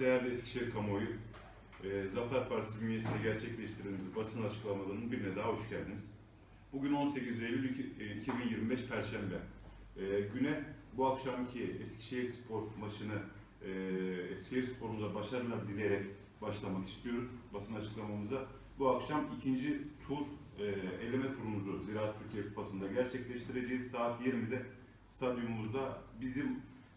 değerli Eskişehir kamuoyu, e, Zafer Partisi bünyesinde gerçekleştirdiğimiz basın açıklamalarının birine daha hoş geldiniz. Bugün 18 Eylül iki- e, 2025 Perşembe. E, güne bu akşamki Eskişehir Spor maçını e, Eskişehir Spor'umuza başarılar dileyerek başlamak istiyoruz basın açıklamamıza. Bu akşam ikinci tur e, eleme turumuzu Ziraat Türkiye Kupası'nda gerçekleştireceğiz. Saat 20'de stadyumumuzda bizim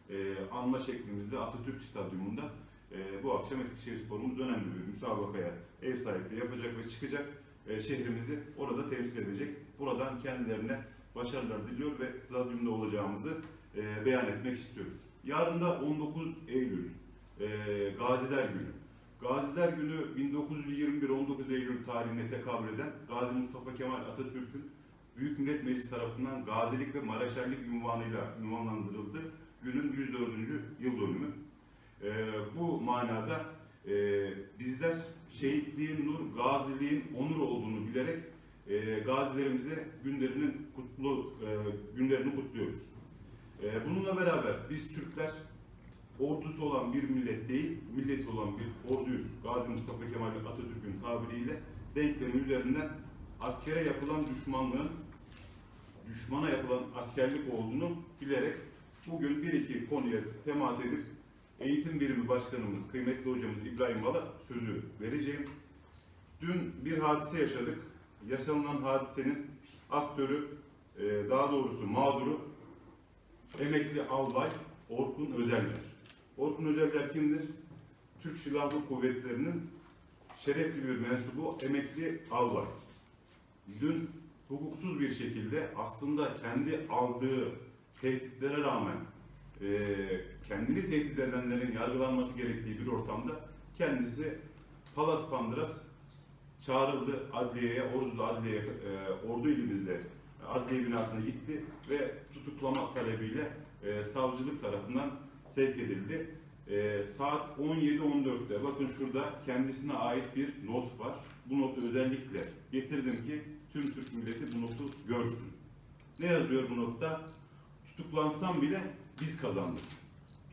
e, anma şeklimizde Atatürk Stadyumunda e, bu akşam Eskişehir Spor'umuz önemli bir müsabakaya ev sahipliği yapacak ve çıkacak e, şehrimizi orada temsil edecek. Buradan kendilerine başarılar diliyor ve stadyumda olacağımızı e, beyan etmek istiyoruz. Yarın da 19 Eylül e, Gaziler Günü. Gaziler Günü 1921-19 Eylül tarihine tekabül eden Gazi Mustafa Kemal Atatürk'ün Büyük Millet Meclisi tarafından gazilik ve mareşallik ünvanıyla ünvanlandırıldı. Günün 104. yıl dönümü. Ee, bu manada e, bizler şehitliğin nur, gaziliğin onur olduğunu bilerek e, gazilerimize günlerinin kutlu e, günlerini kutluyoruz. E, bununla beraber biz Türkler ordusu olan bir millet değil, milleti olan bir orduyuz. Gazi Mustafa Kemal Atatürk'ün tabiriyle denklemi üzerinden askere yapılan düşmanlığın düşmana yapılan askerlik olduğunu bilerek bugün bir iki konuya temas edip eğitim birimi başkanımız, kıymetli hocamız İbrahim Bala sözü vereceğim. Dün bir hadise yaşadık. Yaşanılan hadisenin aktörü, e, daha doğrusu mağduru emekli albay Orkun Özeller. Orkun Özeller kimdir? Türk Silahlı Kuvvetleri'nin şerefli bir mensubu emekli albay. Dün hukuksuz bir şekilde aslında kendi aldığı tehditlere rağmen e, kendini tehdit edenlerin yargılanması gerektiği bir ortamda kendisi Palas Pandıras çağrıldı adliyeye, Ordu'da adliye, e, Ordu ilimizde adliye binasına gitti ve tutuklama talebiyle e, savcılık tarafından sevk edildi. E, saat 17.14'te bakın şurada kendisine ait bir not var. Bu notu özellikle getirdim ki tüm Türk milleti bu notu görsün. Ne yazıyor bu notta? Tutuklansam bile biz kazandık.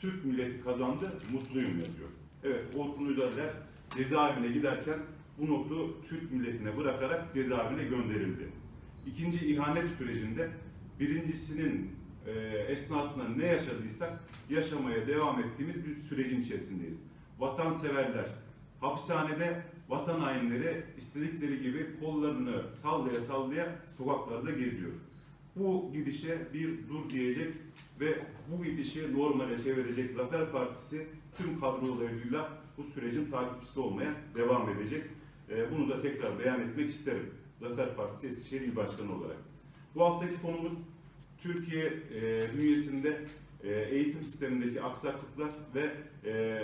Türk milleti kazandı, mutluyum yazıyor. Evet, Orkun Özeller cezaevine giderken bu notu Türk milletine bırakarak cezaevine gönderildi. İkinci ihanet sürecinde birincisinin e, esnasında ne yaşadıysak yaşamaya devam ettiğimiz bir sürecin içerisindeyiz. Vatanseverler hapishanede vatan hainleri istedikleri gibi kollarını sallaya sallaya sokaklarda geziyor. Bu gidişe bir dur diyecek ve bu gidişi normale çevirecek Zafer Partisi tüm kadrolarıyla bu sürecin takipçisi olmaya devam edecek. E, bunu da tekrar beyan etmek isterim. Zafer Partisi Eskişehir İl Başkanı olarak. Bu haftaki konumuz Türkiye e, bünyesinde e, eğitim sistemindeki aksaklıklar ve e,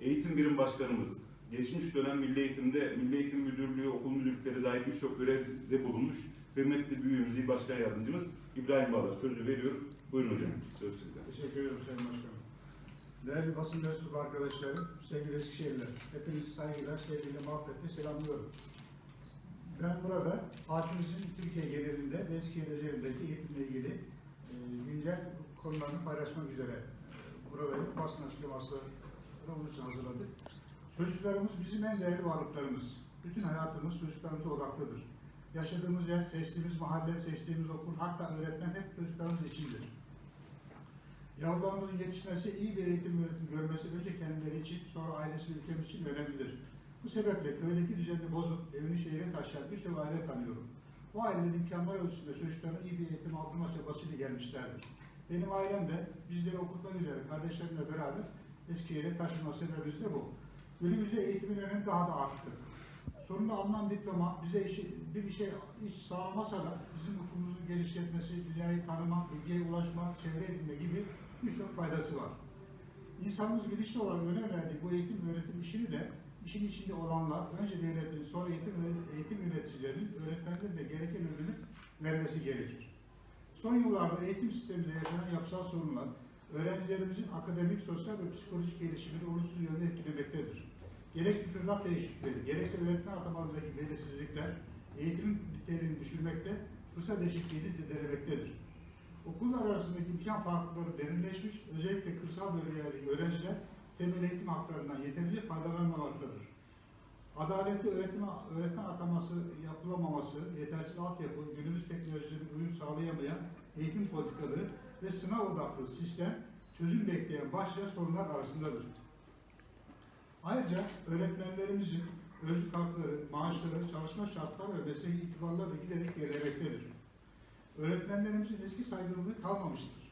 eğitim birim başkanımız geçmiş dönem Milli Eğitim'de Milli Eğitim Müdürlüğü, okul müdürlükleri dair birçok görevde bulunmuş kıymetli büyüğümüz, İl Başkan Yardımcımız İbrahim Bağlar sözü veriyorum. Buyurun hocam, söz sizde. Teşekkür ederim Sayın Başkanım. Değerli basın mensubu arkadaşlarım, sevgili Eskişehirliler, hepinizi saygıyla, sevgiyle, muhabbetle selamlıyorum. Ben burada partimizin Türkiye genelinde ve Eskişehir özelindeki eğitimle ilgili e, güncel konularını paylaşmak üzere e, buradayım. Basın açıklaması onun için hazırladık. Çocuklarımız bizim en değerli varlıklarımız. Bütün hayatımız çocuklarımıza odaklıdır. Yaşadığımız yer, seçtiğimiz mahalle, seçtiğimiz okul, hatta öğretmen hep çocuklarımız içindir. Yavrularımızın yetişmesi, iyi bir eğitim öğretim görmesi önce kendileri için, sonra ailesi ve ülkemiz için önemlidir. Bu sebeple köydeki düzeni bozup evini şehre taşıyan birçok aile tanıyorum. Bu aileler imkanlar ölçüsünde çocuklarına iyi bir eğitim aldırma çabasıyla gelmişlerdir. Benim ailem de bizleri okutmak üzere kardeşlerimle beraber Eskişehir'e taşınma sebebimiz de bu. Günümüzde eğitimin önemi daha da arttı. Sonunda alınan diploma bize işi, bir işe iş sağlamasa da bizim ufkumuzu genişletmesi, dünyayı tanımak, bilgiye ulaşmak, çevre edinme gibi birçok faydası var. İnsanımız bilinçli olarak önem verdiği bu eğitim öğretim işini de işin içinde olanlar, önce devletin, sonra eğitim, eğitim yöneticilerinin, öğretmenlerin de gereken ödülü vermesi gerekir. Son yıllarda eğitim sisteminde yaşanan yapısal sorunlar, öğrencilerimizin akademik, sosyal ve psikolojik gelişimini olumsuz yönde etkilemektedir. Gerek müfredat değişiklikleri, gerekse öğretmen atamalarındaki belirsizlikler, eğitim niteliğini düşürmekte, fırsat eşitliğini zedelemektedir. Okullar arasındaki imkan farklılıkları derinleşmiş, özellikle kırsal bölgelerdeki öğrenciler temel eğitim haklarından yeterince faydalanmamaktadır. Adaletli öğretim, öğretmen ataması yapılamaması, yetersiz altyapı, günümüz teknolojilerine uyum sağlayamayan eğitim politikaları ve sınav odaklı sistem çözüm bekleyen başlıca sorunlar arasındadır. Ayrıca öğretmenlerimizin özlük hakları, maaşları, çalışma şartları ve mesleki itibarları da giderek gerilemektedir. Öğretmenlerimizin eski saygınlığı kalmamıştır.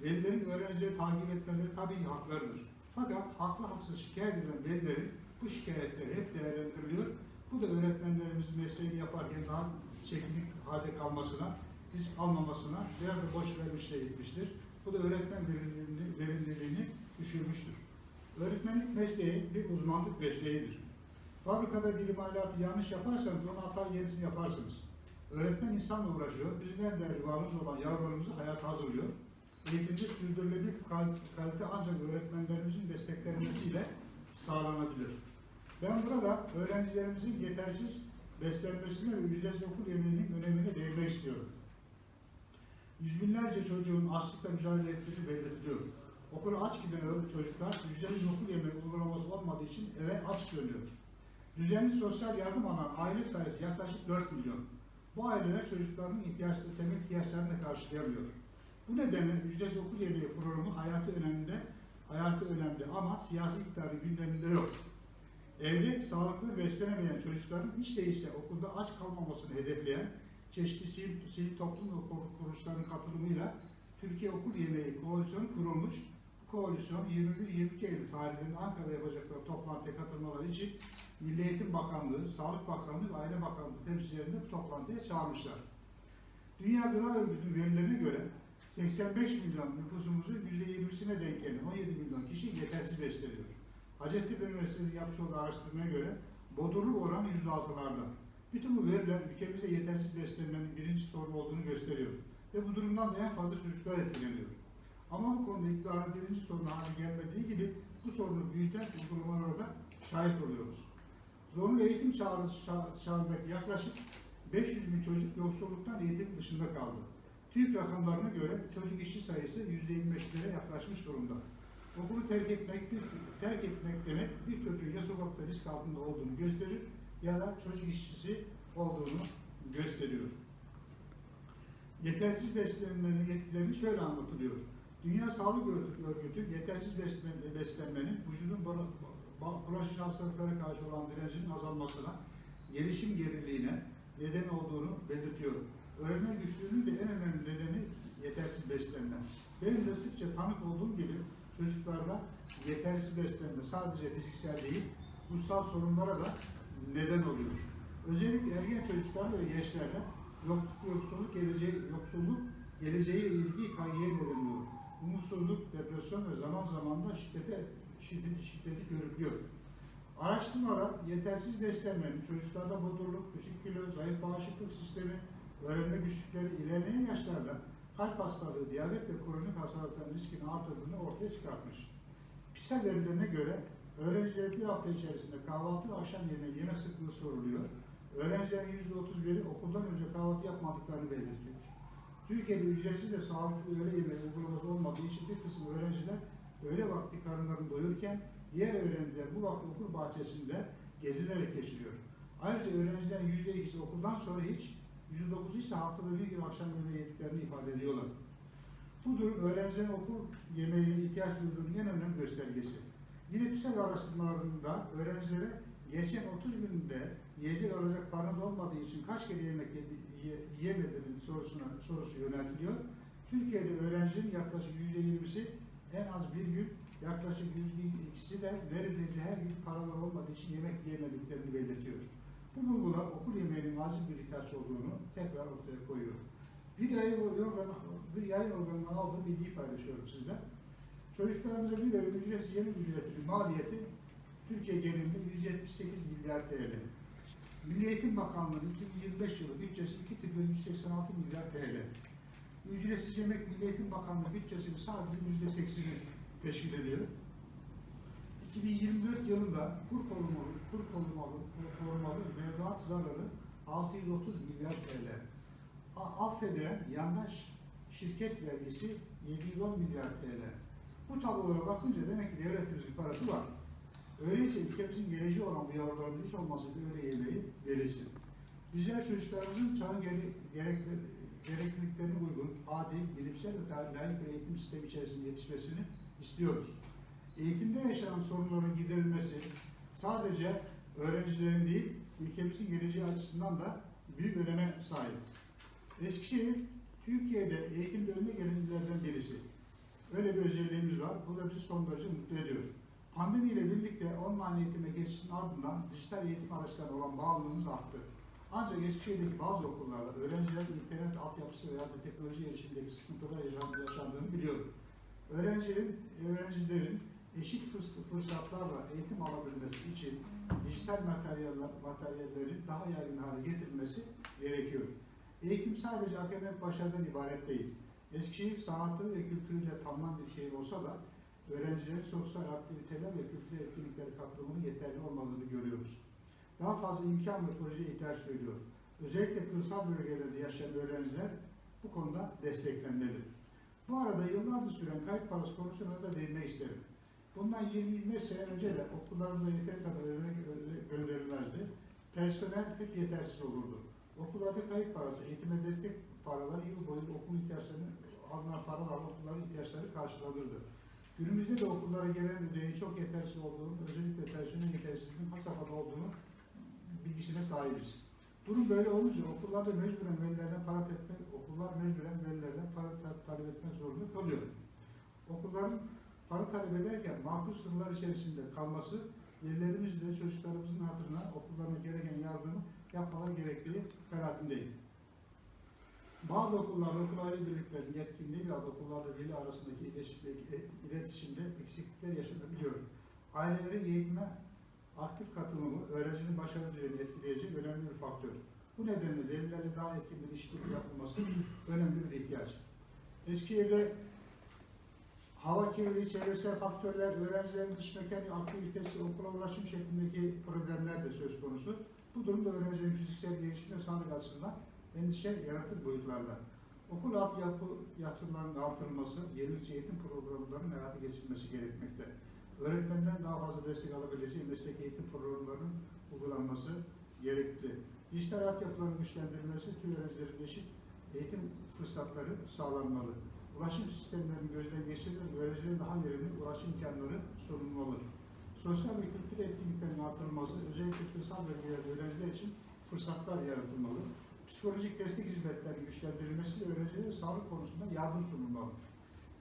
Velilerin öğrencileri takip etmeleri tabii haklarıdır. Fakat haklı haksız şikayet eden velilerin bu şikayetleri hep değerlendiriliyor. Bu da öğretmenlerimizin mesleğini yaparken daha çekinik halde kalmasına, risk almamasına biraz da boş vermişle gitmiştir. Bu da öğretmen verimliliğini, verimliliğini düşürmüştür. Öğretmenlik mesleği bir uzmanlık mesleğidir. Fabrikada bir imalatı yanlış yaparsanız onu atar yenisini yaparsınız. Öğretmen insanla uğraşıyor. Bizim en değerli varlığımız olan yavrularımızı hayata hazırlıyor. Eğitimde sürdürülebilir kal- kalite ancak öğretmenlerimizin desteklenmesiyle sağlanabilir. Ben burada öğrencilerimizin yetersiz beslenmesine ve ücretsiz okul yemeğinin önemine değinmek istiyorum. Yüz binlerce çocuğun açlıkla mücadele ettiği belirtiliyor. Okula aç giden öğrenci çocuklar ücretsiz okul yemeği uygulaması olmadığı için eve aç dönüyor. Düzenli sosyal yardım alan aile sayısı yaklaşık 4 milyon. Bu aileler çocuklarının ihtiyaçları, temel ihtiyaçlarını karşılayamıyor. Bu nedenle ücretsiz okul yemeği programı hayatı önemli, hayatı önemli ama siyasi iktidarın gündeminde yok. Evde sağlıklı beslenemeyen çocukların hiç değilse okulda aç kalmamasını hedefleyen çeşitli sivil, sivil toplum ve kur- kuruluşların katılımıyla Türkiye Okul Yemeği Koalisyonu kurulmuş. Koalisyon 21-22 Eylül tarihinde Ankara'da yapacakları toplantıya katılmaları için Milli Eğitim Bakanlığı, Sağlık Bakanlığı ve Aile Bakanlığı temsilcilerini bu toplantıya çağırmışlar. Dünya Gıda Örgütü'nün verilerine göre 85 milyon nüfusumuzun %20'sine denk gelen 17 milyon kişi yetersiz besleniyor. Hacettepe Üniversitesi'nin yapmış olduğu araştırmaya göre bodurluk oranı %6'larda. Bütün bu veriler ülkemizde yetersiz beslenmenin birinci sorun olduğunu gösteriyor. Ve bu durumdan da en fazla çocuklar etkileniyor. İktidarın birinci sorunu haline gelmediği gibi bu sorunu büyüten uygulamalara da şahit oluyoruz. Zorunlu eğitim çağrısı çağ- çağındaki yaklaşık 500 bin çocuk yoksulluktan eğitim dışında kaldı. TÜİK rakamlarına göre çocuk işçi sayısı %25'lere yaklaşmış durumda. Okulu terk etmek, bir, terk etmek demek bir çocuğun ya sokakta risk altında olduğunu gösterir ya da çocuk işçisi olduğunu gösteriyor. Yetersiz beslenmenin etkilerini şöyle anlatılıyor. Dünya Sağlık Örgütü, yetersiz beslen- beslenmenin vücudun bulaşıcı hastalıklara karşı olan direncinin azalmasına, gelişim geriliğine neden olduğunu belirtiyor. Öğrenme güçlüğünün de en önemli nedeni yetersiz beslenme. Benim de sıkça tanık olduğum gibi çocuklarda yetersiz beslenme sadece fiziksel değil, ruhsal sorunlara da neden oluyor. Özellikle ergen çocuklar ve gençlerde yoksulluk geleceği, yoksulluk geleceğiyle ilgili kaygıya neden oluyor. Umutsuzluk, depresyon ve zaman zaman da şiddete, şiddeti, şiddeti körüklüyor. Araştırmalar yetersiz beslenmenin çocuklarda bodurluk, düşük kilo, zayıf bağışıklık sistemi, öğrenme güçlükleri ilerleyen yaşlarda kalp hastalığı, diyabet ve kronik hastalıkların riskini artırdığını ortaya çıkartmış. PISA verilerine göre öğrencilerin bir hafta içerisinde kahvaltı ve akşam yemeği yeme sıklığı soruluyor. Öğrencilerin %31'i okuldan önce kahvaltı yapmadıklarını belirtiyor. Türkiye'de ücretsiz ve sağlıklı öğle yemeği uygulaması olmadığı için bir kısım öğrenciler öğle vakti karınlarını doyurken diğer öğrenciler bu vakti okul bahçesinde gezinerek geçiriyor. Ayrıca öğrencilerin %2'si okuldan sonra hiç, %9'u ise haftada bir gün akşam yemeği yediklerini ifade ediyorlar. Bu durum öğrencilerin okul yemeğine ihtiyaç duyduğunun en önemli göstergesi. Yine PISA araştırmalarında öğrencilere geçen 30 günde yiyecek alacak paranız olmadığı için kaç kere yemek yedi- yiye- yiyemediğiniz sorusuna, sorusu yöneltiliyor. Türkiye'de öğrencinin yaklaşık %20'si en az bir gün, yaklaşık %2'si de neredeyse her gün paralar olmadığı için yemek yiyemediklerini belirtiyor. Bu bulgular okul yemeğinin acil bir ihtiyaç olduğunu tekrar ortaya koyuyor. Bir yayın, organ, bir yayın organından aldığım bilgiyi paylaşıyorum sizle. Çocuklarımıza bir öğün ücretsiz yemek ücretinin maliyeti Türkiye genelinde 178 milyar TL. Milli Eğitim Bakanlığı 2025 yılı bütçesi 2 trilyon 186 milyar TL. Ücretsiz yemek Milli Eğitim Bakanlığı bütçesinin sadece %8'ini teşkil ediyor. 2024 yılında kur korumalı, kur korumalı, kur korumalı mevduat zararı 630 milyar TL. A- Affedilen yandaş şirket vergisi 710 milyar TL. Bu tablolara bakınca demek ki devletimizin parası var. Öyleyse ülkemizin geleceği olan bu yavruların hiç olmazsa öğle yemeği verilsin. Bizler çocuklarımızın çağın gere- gerekli- gerekliliklerine uygun, adil, bilimsel ve layık bir eğitim sistemi içerisinde yetişmesini istiyoruz. Eğitimde yaşanan sorunların giderilmesi sadece öğrencilerin değil, ülkemizin geleceği açısından da büyük öneme sahip. Eskişehir, Türkiye'de eğitimde önde gelen illerden birisi. Öyle bir özelliğimiz var. Bu da bizi son derece mutlu ediyor. Pandemiyle birlikte online eğitime geçişin ardından dijital eğitim araçlarına olan bağımlılığımız arttı. Ancak Eskişehir'deki bazı okullarda öğrencilerin internet altyapısı veya da teknoloji erişimindeki sıkıntılar yaşan- yaşandığını biliyorum. Öğrencilerin, öğrencilerin eşit fırs- fırsatlarla eğitim alabilmesi için dijital materyaller, materyallerin daha yaygın hale getirilmesi gerekiyor. Eğitim sadece akademik başarıdan ibaret değil. Eskişehir sanatı ve kültürüyle tanınan bir şehir olsa da öğrencilerin sosyal aktiviteler ve kültürel etkinliklere katılımının yeterli olmadığını görüyoruz. Daha fazla imkan ve proje ihtiyaç duyuluyor. Özellikle kırsal bölgelerde yaşayan öğrenciler bu konuda desteklenmeli. Bu arada yıllardır süren kayıt parası konusuna da değinmek isterim. Bundan 20-25 sene önce de okullarımıza yeteri kadar gönderilmezdi. Personel hep yetersiz olurdu. Okullarda kayıt parası, eğitime destek paraları yıl boyu okul ihtiyaçlarını, alınan paralar okulların ihtiyaçları karşılanırdı. Günümüzde de okullara gelen çok yetersiz olduğunu, özellikle personel yetersizliğinin has olduğunu bilgisine sahibiz. Durum böyle olunca okullarda mecburen velilerden para etmek, okullar mecburen velilerden para ta- talep etmek zorunda kalıyor. Okulların para talep ederken makul sınırlar içerisinde kalması, velilerimiz de çocuklarımızın hatırına okullarına gereken yardımı yapmaları gerektiği kanaatindeyim. Bazı okullarda okul aile birliklerinin yetkinliği ve okullarda veli arasındaki iletişimde, eksiklikler yaşanabiliyor. Ailelerin eğitime aktif katılımı öğrencinin başarı düzeyini etkileyecek önemli bir faktör. Bu nedenle velilerle daha etkin bir işbirliği yapılması önemli bir ihtiyaç. Eskişehir'de hava kirliliği, çevresel faktörler, öğrencilerin dış mekan aktivitesi, okula ulaşım şeklindeki problemler de söz konusu. Bu durumda öğrencilerin fiziksel gelişim ve sağlık açısından endişe yaratır boyutlarda. Okul altyapı yatırımlarının artırılması, yenilikçi eğitim programlarının hayata geçirilmesi gerekmekte. Öğretmenden daha fazla destek alabileceği meslek eğitim programlarının uygulanması gerekli. Dijital altyapıların güçlendirilmesi, tüm öğrencilerin eşit eğitim fırsatları sağlanmalı. Ulaşım sistemlerinin gözden geçirilerek öğrencilerin daha verimli ulaşım imkanları sunulmalı. Sosyal ve kültürel etkinliklerin artırılması, özellikle kırsal bölgelerde öğrenciler için fırsatlar yaratılmalı. Psikolojik destek hizmetlerinin güçlendirilmesi ve öğrencilere sağlık konusunda yardım sunulmalı.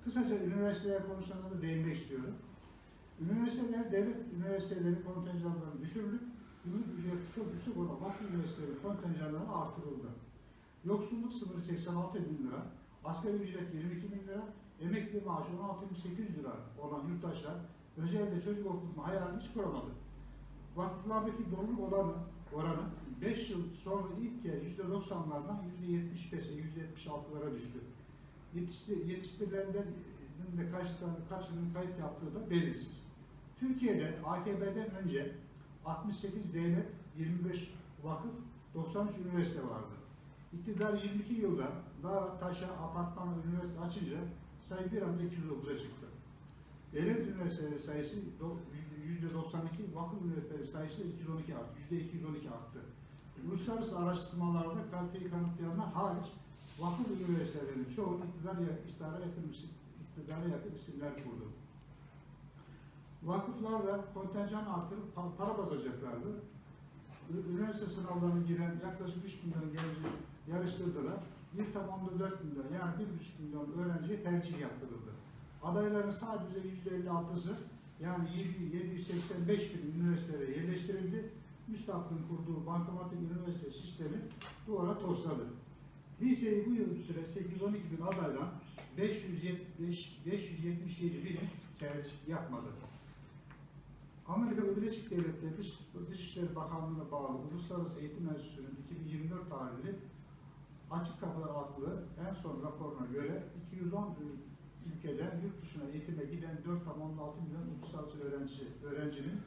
Kısaca üniversiteler konusunda da değinmek istiyorum. Üniversiteler, devlet üniversiteleri kontenjanlarını düşürülüp, yıllık ücreti çok yüksek olan vakıf üniversiteleri kontenjanları artırıldı. Yoksulluk sınırı 86 bin lira, asgari ücret 22 bin lira, emekli maaşı 16.800 lira olan yurttaşlar özelde çocuk okutma hayalini hiç kuramadı. Vakıflardaki doluluk oranı, oranı 5 yıl sonra ilk kez %90'lardan %75'e, %76'lara düştü. Yetişti, yetiştirilenlerin de kaç, tane- kaçının kayıt yaptığı da belirsiz. Türkiye'de AKP'den önce 68 devlet, 25 vakıf, 93 üniversite vardı. İktidar 22 yılda daha taşa, apartman, üniversite açınca sayı bir anda 209'a çıktı. Devlet üniversiteleri sayısı %92, vakıf üniversiteleri sayısı 212 arttı, %212 arttı. Uluslararası araştırmalarda kaliteyi kanıtlayanlar hariç vakıf üniversitelerinin çoğu iktidar, iktidara yakın, iktidara yakın isimler kurdu. Vakıflar da kontenjan artırıp pa- para bazacaklardı. Ü- Üniversite sınavlarına giren yaklaşık 3 milyon genci yarıştırdılar. Bir tamamda 4 milyon yani 1,5 milyon öğrenciye tercih yaptırıldı. Adayların sadece %56'sı yani 7- 785 bin üniversitelere yerleştirildi. Üstad'ın kurduğu bankamatik üniversite sistemi duvara tosladı. Liseyi bu yıl süre 812 bin adaydan 575, 577 bini tercih yapmadı. Amerika Birleşik Devletleri Dış, Dışişleri Bakanlığı'na bağlı Uluslararası Eğitim Enstitüsü'nün 2024 tarihli Açık Kapılar adlı en son raporuna göre 210 ülkeden yurt dışına eğitime giden 4,6 milyon uluslararası öğrenci, öğrencinin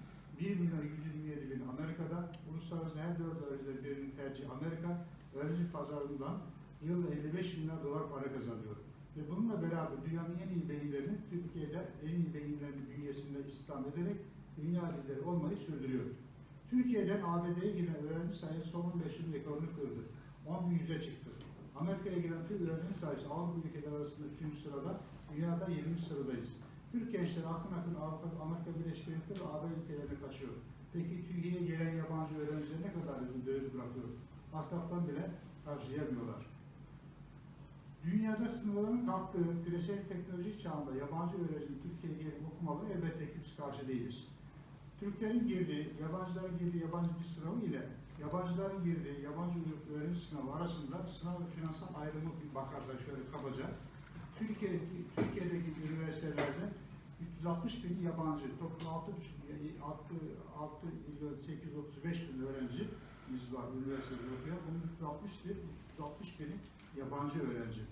1 milyon 127 bin Amerika'da, uluslararası her 4 öğrencilerin birinin tercihi Amerika, öğrenci pazarından yılda 55 milyar dolar para kazanıyor. Ve bununla beraber dünyanın en iyi beyinlerini Türkiye'de en iyi beyinlerini bünyesinde istihdam ederek dünya lideri olmayı sürdürüyor. Türkiye'den ABD'ye giden öğrenci sayısı son 15 yıl rekorunu kırdı. 10 bin yüze çıktı. Amerika'ya giden Türk öğrenci sayısı Avrupa ülkeleri arasında 3. sırada, dünyada 20. sıradayız. Türk gençleri akın akın Avrupa, Amerika Birleşik Devletleri ve AB ülkelerine kaçıyor. Peki Türkiye'ye gelen yabancı öğrenciler ne kadar döviz bırakıyor? Masraftan bile harcayamıyorlar. Dünyada sınırların kalktığı küresel teknoloji çağında yabancı öğrencinin Türkiye'ye gelip okumaları elbette ki biz karşı değiliz. Türklerin girdiği, yabancıların girdiği yabancı dil sınavı ile yabancıların girdiği yabancı öğrenci sınavı arasında sınav ve finansal ayrımı bir bakarsak şöyle kabaca, Türkiye'deki, Türkiye'deki üniversitelerde 360 bin yabancı, toplam 6, 6, 6 milyon 835 bin öğrencimiz var üniversitede okuyor. Bunun 360 bin, 360 bini yabancı öğrenci.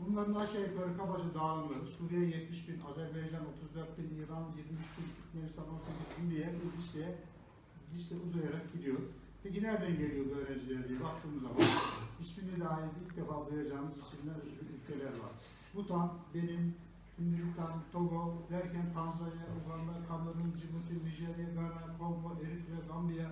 Bunların aşağı yukarı kabaca dağılımı Suriye 70 bin, Azerbaycan 34 bin, İran 23 bin, Türkmenistan 18 bin diye bir listeye liste uzayarak gidiyor. Peki nereden geliyor bu öğrenciler diye baktığımız zaman ismini dahi ilk defa duyacağımız isimler, ülkeler var. Bhutan, Benin, Hindistan, Togo derken Tanzanya, Uganda, Kamerun, Djibouti, Nijerya, Ghana, Kongo, Eritre, Gambiya,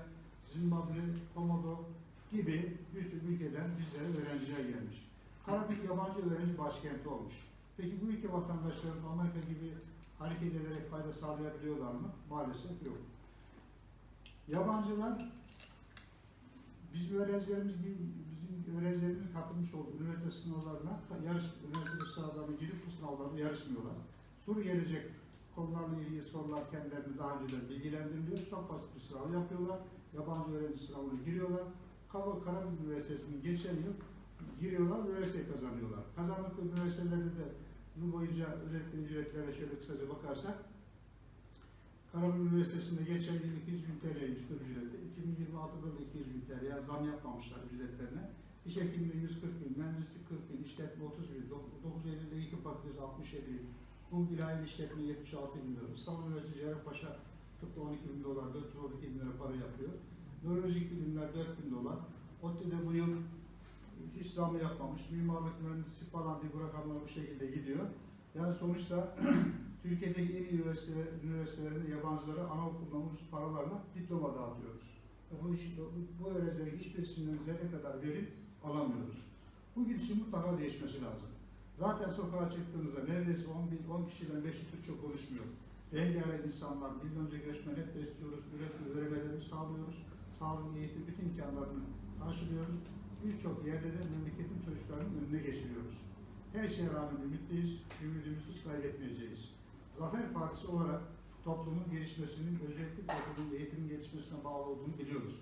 Zimbabwe, Komodo gibi birçok ülkeden bizlere öğrenciler gelmiş. Karabük yabancı öğrenci başkenti olmuş. Peki bu ülke vatandaşları Amerika gibi hareket ederek fayda sağlayabiliyorlar mı? Maalesef yok. Yabancılar bizim öğrencilerimiz gibi bizim öğrencilerimiz katılmış olduğu üniversite sınavlarına yarış üniversite sınavlarına girip bu sınavlarda yarışmıyorlar. Soru gelecek konularla ilgili sorular kendilerini daha önceden bilgilendiriliyor. Çok basit bir sınav yapıyorlar. Yabancı öğrenci sınavına giriyorlar. Kava Karabük Üniversitesi'ni geçen yıl giriyorlar, üniversiteyi kazanıyorlar. Kazandıkları üniversitelerde de yıl boyunca özellikle ücretlere şöyle kısaca bakarsak Karabük Üniversitesi'nde geçen yıl 200 bin TL'ymiş ücreti. 2026'da da 200 bin TL. Yani zam yapmamışlar ücretlerine. Diş hekimliği 140 bin, mühendislik 40 bin, işletme 30 bin, 9 Eylül Eğitim Fakültesi 67 bin, Kum İlahi İşletme 76 bin lira, İstanbul Üniversitesi Cerrahpaşa tıpta 12 bin dolar, 412 bin lira para yapıyor. Nörolojik bilimler 4 bin dolar. ODTÜ'de bu yıl hiç zam yapmamış. Mimarlık mühendislik falan diye bu rakamlar bu şekilde gidiyor. Yani sonuçta Türkiye'deki en iyi üniversiteler, üniversitelerinde yabancılara anaokuluna ucuz paralarla diploma dağıtıyoruz. Bu, bu, öğrencilerin hiçbirisinden zerre kadar verim alamıyoruz. Bu gidişin mutlaka değişmesi lazım. Zaten sokağa çıktığınızda neredeyse 10, bin, 10 kişiden 5'i Türkçe konuşmuyor. Rengarenk insanlar, milyonca göçmen hep besliyoruz, üretim, öğrenmelerini sağlıyoruz. Sağlık, eğitim, bütün imkanlarını karşılıyoruz. Birçok yerde de memleketin çocuklarının önüne geçiriyoruz. Her şeye rağmen ümitliyiz, ümidimizi hiç kaybetmeyeceğiz. Zafer Partisi olarak toplumun gelişmesinin, özellikle toplumun eğitimin gelişmesine bağlı olduğunu biliyoruz.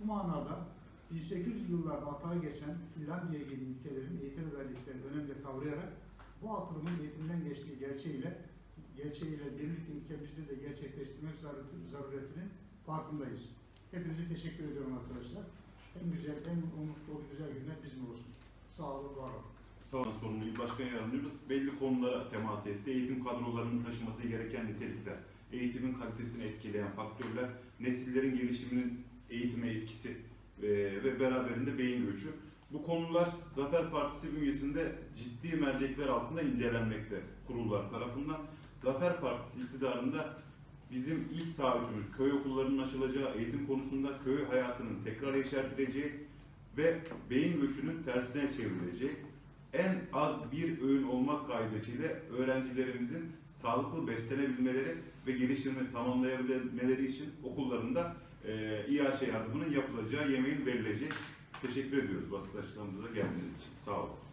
Bu manada 1800 yıllarda hata geçen Finlandiya gibi ülkelerin eğitim verdikleri önemli kavrayarak bu atılımın eğitimden geçtiği gerçeğiyle gerçeğiyle birlikte ülkemizde de gerçekleştirmek zarureti- zaruretinin farkındayız. Hepinize teşekkür ediyorum arkadaşlar. En güzel, en umutlu, güzel günler bizim olsun. Sağ olun, var olun. Sağ sorumlu Başkan Yardımcımız belli konulara temas etti. Eğitim kadrolarının taşıması gereken nitelikler, eğitimin kalitesini etkileyen faktörler, nesillerin gelişiminin eğitime etkisi e, ve beraberinde beyin göçü. Bu konular Zafer Partisi bünyesinde ciddi mercekler altında incelenmekte kurullar tarafından. Zafer Partisi iktidarında bizim ilk taahhütümüz köy okullarının açılacağı, eğitim konusunda köy hayatının tekrar yeşertileceği ve beyin göçünün tersine çevrileceği en az bir öğün olmak kaidesiyle öğrencilerimizin sağlıklı beslenebilmeleri ve gelişimini tamamlayabilmeleri için okullarında e, İAŞ yardımının yapılacağı, yemeğin verileceği. Teşekkür ediyoruz basın açıklamamıza geldiğiniz için. Sağ olun.